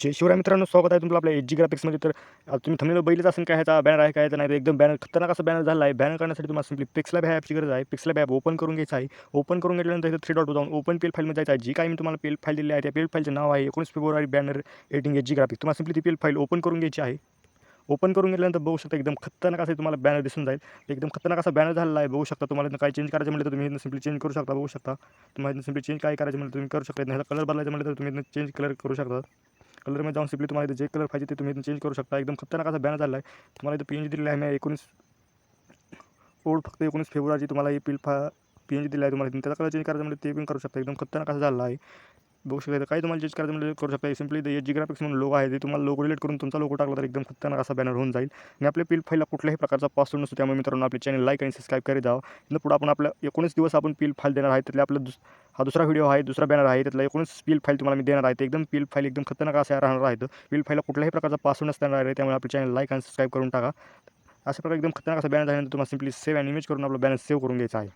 जय शिवराय मित्रांनो स्वागत आहे तुमचं आपल्या एच जी ग्राफिक्समध्ये तर तुम्ही थंबनेल बैलच असेल काय ह्याचा बॅनर आहे काय तर नाही तर एकदम बॅनर खतरनाक असा बॅनर झाला आहे. बॅनर करण्यासाठी तुम्हाला सिम्पली पिक्सलॅब ह्या ॲपची गरज आहे. पिक्सल ॲप ओपन करून घ्यायचं आहे. ओपन करून घेतल्यानंतर इथं थ्री डॉट जाऊन ओपन पेल फाईलमध्ये जायचं आहे. जी काय मी तुम्हाला पेल फाईल दिली आहे त्या पेल फाईलचं नाव आहे एकोणीस February banner editing H G graphic तुम्हाला सिम्पली ती पेल फाईल ओपन करून घ्यायची आहे. ओपन करून घेतल्यानंतर बघू शकता एकदम खतरनाक असं तुम्हाला बॅनर दिसून जाईल. एकदम खतरनाक असा बॅनर झालेला आहे. बघू शकता तुम्हाला काय काही चेंज करायचं म्हटलं तर तुम्ही सिम्पली चेंज करू शकता. बघू शकता. तुम्हाला सिम्पली चेंज काय करायचं म्हटलं तुम्ही करू शकता. नाही कलर बदलायचं म्हटलं तर तुम्ही चेंज कलर करू शकता. कलरमध्ये जाऊन सिम्पली तुम्हाला जे कलर पाहिजे ते तुम्ही चेंज करू शकता. एकदम खतरनाक असा बॅनर झाला आहे तुम्हाला इथं पी एन जी दिलेला आहे मी एकोणीस ओड फक्त एकोणीस फेब्रुवारी तुम्हाला ही पिल फा पी एन जी दिला आहे तुम्हाला. त्याचा कलर चेंज करायचं म्हणजे ते पण करू शकता. एकदम खतरनाक असं झाला आहे. बघू शकता काही तुम्हाला चेंज करायचं म्हणजे करू शकता. सिम्पली इथं एच जी ग्राफिक्स म्हणून लोगो आहे. ते तुम्हाला लोगो रिलेट करून तुमचा लोगो टाकला तर एकदम खतरनाक असा बॅनर होऊन जाईल. आणि आपल्या पिल फाईलला कुठल्याही प्रकारचा पासवर्ड नसतो. त्यामुळे मित्रांनो आपले चॅनल लाईक आणि सबस्क्राईब करीत जावं पुढे आपण आपल्या एकोणीस दिवस आपण पिल फाईल देणार आहे. त्यातले आपलं दुस हा दुसरा व्हिडिओ आहे दुसरा बॅनर आहे त्यातला एकूणच पील फाईल तुम्हाला मी देणार आहे. ते एकदम पील फाईल एकदम खतरनाक असा राहणार आहे पील फाईलला कुठल्याही प्रकारचा पासवर्ड नसणार आहे त्यामुळे आपले चॅनल लाईक आणि सबस्क्राईब करून टाका. अशा प्रकारे एकदम खतरनाक असा बॅनर झाल्यानंतर तुम्हाला सिम्पली सेव्ह आणि इमेज करून आपला बॅनर सेव्ह करून घ्यायचा आहे.